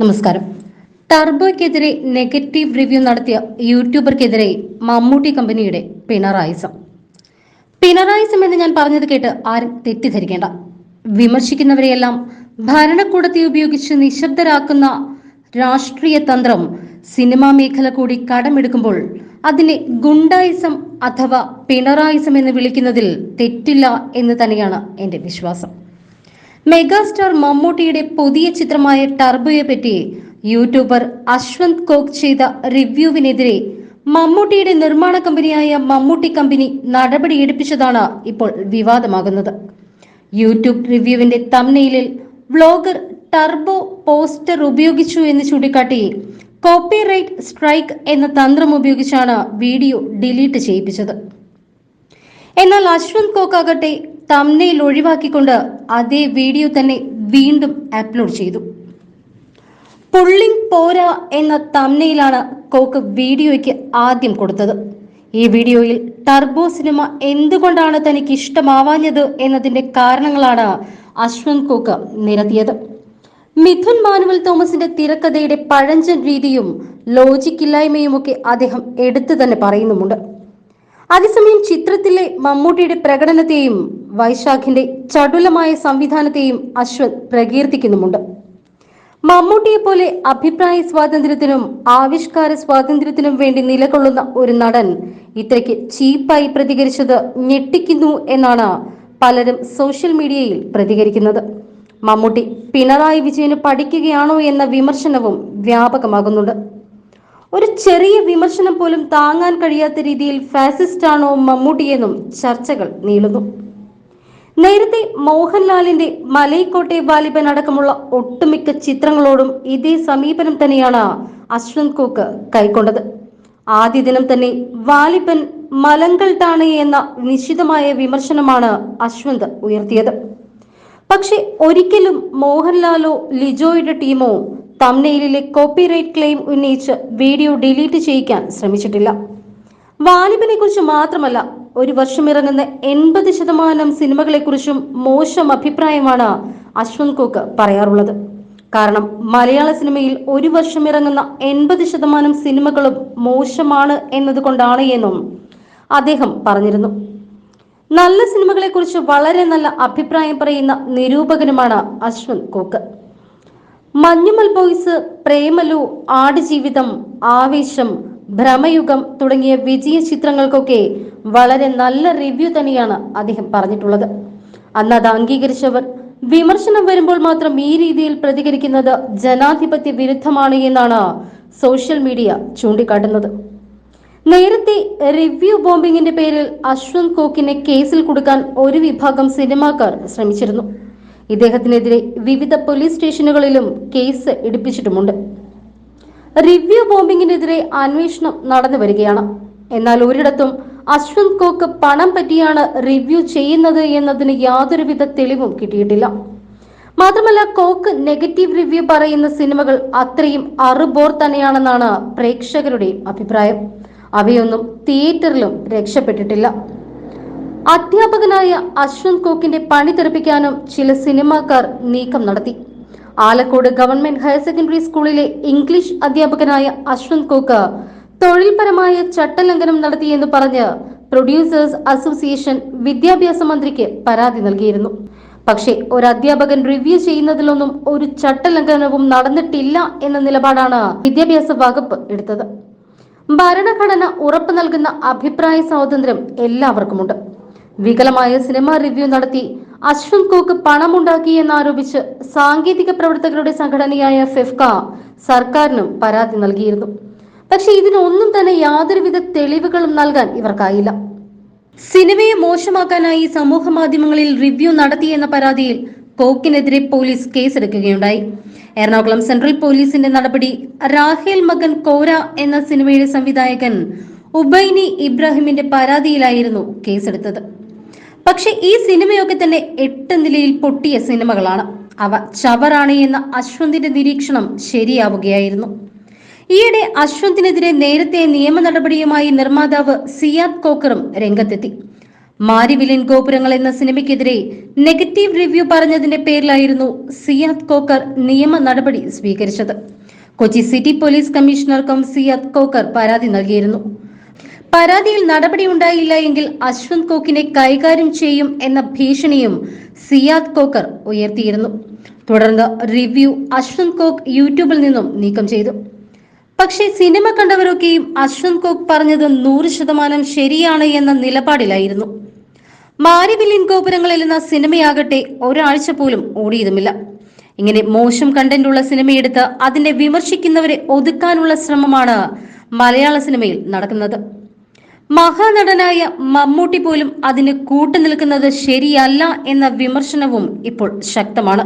നമസ്കാരം. ടർബോയ്ക്കെതിരെ negative review നടത്തിയ യൂട്യൂബർക്കെതിരെ മമ്മൂട്ടി കമ്പനിയുടെ പിണറായിസം. പിണറായിസം എന്ന് ഞാൻ പറഞ്ഞത് കേട്ട് ആരും തെറ്റിദ്ധരിക്കേണ്ട. വിമർശിക്കുന്നവരെയെല്ലാം ഭരണകൂടത്തെ ഉപയോഗിച്ച് നിശബ്ദരാക്കുന്ന രാഷ്ട്രീയ തന്ത്രം സിനിമാ മേഖല കൂടി കടമെടുക്കുമ്പോൾ അതിനെ ഗുണ്ടായിസം അഥവാ പിണറായിസം എന്ന് വിളിക്കുന്നതിൽ തെറ്റില്ല എന്ന് തന്നെയാണ് എന്റെ വിശ്വാസം. മെഗാസ്റ്റാർ മമ്മൂട്ടിയുടെ പുതിയ ചിത്രമായ ടർബോയെ പറ്റി യൂട്യൂബർ അശ്വന്ത് കോക് ചെയ്ത റിവ്യൂവിനെതിരെ മമ്മൂട്ടിയുടെ നിർമ്മാണ കമ്പനിയായ മമ്മൂട്ടി കമ്പനി നടപടി നടപടിയെടുപ്പിച്ചതാണ് ഇപ്പോൾ വിവാദമാകുന്നത്. യൂട്യൂബ് റിവ്യൂവിന്റെ തമ്നയിലിൽ വ്ലോഗർ ടർബോ പോസ്റ്റർ ഉപയോഗിച്ചു എന്ന് ചൂണ്ടിക്കാട്ടി കോപ്പിറൈറ്റ് സ്ട്രൈക്ക് എന്ന തന്ത്രം ഉപയോഗിച്ചാണ് വീഡിയോ ഡിലീറ്റ് ചെയ്യിപ്പിച്ചത്. എന്നാൽ അശ്വന്ത് കോക്കാകട്ടെ തമ്നയിൽ ഒഴിവാക്കിക്കൊണ്ട് അതേ വീഡിയോ തന്നെ വീണ്ടും അപ്ലോഡ് ചെയ്തു. പുള്ളിങ് പോരാ എന്ന തമ്നയിലാണ് കോക്ക് വീഡിയോയ്ക്ക് ആദ്യം കൊടുത്തത്. ഈ വീഡിയോയിൽ ടർബോ സിനിമ എന്തുകൊണ്ടാണ് തനിക്ക് ഇഷ്ടമാവാഞ്ഞത് എന്നതിന്റെ കാരണങ്ങളാണ് അശ്വന്ത് കോക്ക് നിരത്തിയത്. മിഥുൻ മാനുവൽ തോമസിന്റെ തിരക്കഥയുടെ പഴഞ്ചൻ രീതിയും ലോജിക്കില്ലായ്മയുമൊക്കെ അദ്ദേഹം എടുത്തു തന്നെ പറയുന്നുമുണ്ട്. അതേസമയം ചിത്രത്തിലെ മമ്മൂട്ടിയുടെ പ്രകടനത്തെയും വൈശാഖിന്റെ ചടുലമായ സംവിധാനത്തെയും അശ്വത് പ്രകീർത്തിക്കുന്നുമുണ്ട്. മമ്മൂട്ടിയെ പോലെ അഭിപ്രായ സ്വാതന്ത്ര്യത്തിനും ആവിഷ്കാര സ്വാതന്ത്ര്യത്തിനും വേണ്ടി നിലകൊള്ളുന്ന ഒരു നടൻ ഇത്രയ്ക്ക് ചീപ്പായി പ്രതികരിച്ചത് ഞെട്ടിക്കുന്നു എന്നാണ് പലരും സോഷ്യൽ മീഡിയയിൽ പ്രതികരിക്കുന്നത്. മമ്മൂട്ടി പിണറായി വിജയന് പഠിക്കുകയാണോ എന്ന വിമർശനവും വ്യാപകമാകുന്നുണ്ട്. ഒരു ചെറിയ വിമർശനം പോലും താങ്ങാൻ കഴിയാത്ത രീതിയിൽ ഫാസിസ്റ്റ് ആണോ മമ്മൂട്ടിയെന്നും ചർച്ചകൾ നീളുന്നു. നേരത്തെ മോഹൻലാലിന്റെ മലൈക്കോട്ടെ വാലിബൻ അടക്കമുള്ള ഒട്ടുമിക്ക ചിത്രങ്ങളോടും ഇതേ സമീപനം തന്നെയാണ് അശ്വന്ത് കോക്ക് കൈക്കൊണ്ടത്. ആദ്യ ദിനം തന്നെ വാലിബൻ മലങ്കൾ താണ് എന്ന നിശിതമായ വിമർശനമാണ് അശ്വന്ത് ഉയർത്തിയത്. പക്ഷെ ഒരിക്കലും മോഹൻലാലോ ലിജോയുടെ ടീമോ തമ്നെയിലിലെ കോപ്പിറൈറ്റ് ക്ലെയിം ഉന്നയിച്ച് വീഡിയോ ഡിലീറ്റ് ചെയ്യിക്കാൻ ശ്രമിച്ചിട്ടില്ല. വാലിബിനെ കുറിച്ച് മാത്രമല്ല ഒരു വർഷം ഇറങ്ങുന്ന എൺപത് ശതമാനം സിനിമകളെക്കുറിച്ചും മോശം അഭിപ്രായമാണ് അശ്വന്ത് കോക്ക് പറയാറുള്ളത്. കാരണം മലയാള സിനിമയിൽ ഒരു വർഷം ഇറങ്ങുന്ന എൺപത് ശതമാനം സിനിമകളും മോശമാണ് എന്നതുകൊണ്ടാണ് എന്നും അദ്ദേഹം പറഞ്ഞിരുന്നു. നല്ല സിനിമകളെക്കുറിച്ച് വളരെ നല്ല അഭിപ്രായം പറയുന്ന നിരൂപകനുമാണ് അശ്വന്ത് കോക്ക്. മഞ്ഞുമൽ ബോയ്സ് പ്രേമലു ആടുജീവിതം ആവേശം ഭ്രമയുഗം തുടങ്ങിയ വിജയ ചിത്രങ്ങൾക്കൊക്കെ വളരെ നല്ല റിവ്യൂ തന്നെയാണ് അദ്ദേഹം പറഞ്ഞിട്ടുള്ളത്. അന്ന് അത് അംഗീകരിച്ചവർ വിമർശനം വരുമ്പോൾ മാത്രം ഈ രീതിയിൽ പ്രതികരിക്കുന്നത് ജനാധിപത്യ വിരുദ്ധമാണ് എന്നാണ് സോഷ്യൽ മീഡിയ ചൂണ്ടിക്കാട്ടുന്നത്. നേരത്തെ റിവ്യൂ ബോംബിങ്ങിന്റെ പേരിൽ അശ്വന്ത് കോക്കിനെ കേസിൽ കൊടുക്കാൻ ഒരു വിഭാഗം സിനിമാക്കാർ ശ്രമിച്ചിരുന്നു. ഇദ്ദേഹത്തിനെതിരെ വിവിധ പോലീസ് സ്റ്റേഷനുകളിലും കേസ് എടുപ്പിച്ചിട്ടുമുണ്ട്. റിവ്യൂ ബോംബിങ്ങിനെതിരെ അന്വേഷണം നടന്നു വരികയാണ്. എന്നാൽ ഒരിടത്തും അശ്വന്ത് കോക്ക് പണം പറ്റിയാണ് റിവ്യൂ ചെയ്യുന്നത് എന്നതിന് യാതൊരുവിധ തെളിവും കിട്ടിയിട്ടില്ല. മാത്രമല്ല കോക്ക് നെഗറ്റീവ് റിവ്യൂ പറയുന്ന സിനിമകൾ അത്രയും അറുബോർ തന്നെയാണെന്നാണ് പ്രേക്ഷകരുടെ അഭിപ്രായം. അവയൊന്നും തിയേറ്ററിലും രക്ഷപ്പെട്ടിട്ടില്ല. അധ്യാപകനായ അശ്വന്ത് കോക്കിന്റെ പണി തെറിപ്പിക്കാനും ചില സിനിമാക്കാർ നീക്കം നടത്തി. ആലക്കോട് ഗവൺമെന്റ് ഹയർ സെക്കൻഡറി സ്കൂളിലെ ഇംഗ്ലീഷ് അധ്യാപകനായ അശ്വന്ത് കോക്ക് തൊഴിൽപരമായ ചട്ടലംഘനം നടത്തിയെന്ന് പറഞ്ഞ് പ്രൊഡ്യൂസേഴ്സ് അസോസിയേഷൻ വിദ്യാഭ്യാസ മന്ത്രിക്ക് പരാതി നൽകിയിരുന്നു. പക്ഷേ ഒരു അധ്യാപകൻ റിവ്യൂ ചെയ്യുന്നതിലൊന്നും ഒരു ചട്ടലംഘനവും നടന്നിട്ടില്ല എന്ന നിലപാടാണ് വിദ്യാഭ്യാസ വകുപ്പ് എടുത്തത്. ഭരണഘടന ഉറപ്പു നൽകുന്ന അഭിപ്രായ സ്വാതന്ത്ര്യം എല്ലാവർക്കുമുണ്ട്. വികലമായ സിനിമ റിവ്യൂ നടത്തി. അശ്വിൻ കോക്ക് പണമുണ്ടാക്കി എന്നാരോപിച്ച് സാങ്കേതിക പ്രവർത്തകരുടെ സംഘടനയായ ഫെഫ്ക സർക്കാരിനും പരാതി നൽകിയിരുന്നു. പക്ഷെ ഇതിനൊന്നും തന്നെ യാതൊരുവിധ തെളിവുകളും നൽകാൻ ഇവർക്കായില്ല. സിനിമയെ മോശമാക്കാനായി സമൂഹ മാധ്യമങ്ങളിൽ റിവ്യൂ നടത്തിയെന്ന പരാതിയിൽ കോക്കിനെതിരെ പോലീസ് കേസെടുക്കുകയുണ്ടായി. എറണാകുളം സെൻട്രൽ പോലീസിന്റെ നടപടി റാഹേൽ മകൻ കോര എന്ന സിനിമയുടെ സംവിധായകൻ ഉബൈനി ഇബ്രാഹിമിന്റെ പരാതിയിലായിരുന്നു കേസെടുത്തത്. പക്ഷെ ഈ സിനിമയൊക്കെ തന്നെ എട്ട് നിലയിൽ പൊട്ടിയ സിനിമകളാണ്. അവ ചവറാണ് എന്ന അശ്വന്തിന്റെ നിരീക്ഷണം ശരിയാവുകയായിരുന്നു. ഈയിടെ അശ്വന്തിനെതിരെ നേരത്തെ നിയമ നടപടിയുമായി നിർമ്മാതാവ് സിയാദ് കോക്കറും രംഗത്തെത്തി. മാരിവിലിൻ ഗോപുരങ്ങൾ എന്ന സിനിമയ്ക്കെതിരെ നെഗറ്റീവ് റിവ്യൂ പറഞ്ഞതിന്റെ പേരിലായിരുന്നു സിയാദ് കോക്കർ നിയമ നടപടി സ്വീകരിച്ചത്. കൊച്ചി സിറ്റി പോലീസ് കമ്മീഷണർക്കും സിയാദ് കോക്കർ പരാതി നൽകിയിരുന്നു. പരാതിയിൽ നടപടി ഉണ്ടായില്ല എങ്കിൽ അശ്വന്ത് കോക്കിനെ കൈകാര്യം ചെയ്യും എന്ന ഭീഷണിയും സിയാദ് കോക്കർ ഉയർത്തിയിരുന്നു. തുടർന്ന് റിവ്യൂ അശ്വന്ത് കോക്ക് യൂട്യൂബിൽ നിന്നും നീക്കം ചെയ്തു. പക്ഷേ സിനിമ കണ്ടവരൊക്കെയും അശ്വന്ത് കോക്ക് പറഞ്ഞത് നൂറ് ശതമാനം ശരിയാണ് എന്ന നിലപാടിലായിരുന്നു. മാരിവില്ലിൻ ഗോപുരങ്ങളിൽ എന്ന സിനിമയാകട്ടെ ഒരാഴ്ച പോലും ഓടിയതുമില്ല. ഇങ്ങനെ മോശം കണ്ടന്റ് ഉള്ള സിനിമയെടുത്ത് അതിനെ വിമർശിക്കുന്നവരെ ഒതുക്കാനുള്ള ശ്രമമാണ് മലയാള സിനിമയിൽ നടക്കുന്നത്. മഹാനടനായ മമ്മൂട്ടി പോലും അതിന് കൂട്ടുനിൽക്കുന്നത് ശരിയല്ല എന്ന വിമർശനവും ഇപ്പോൾ ശക്തമാണ്.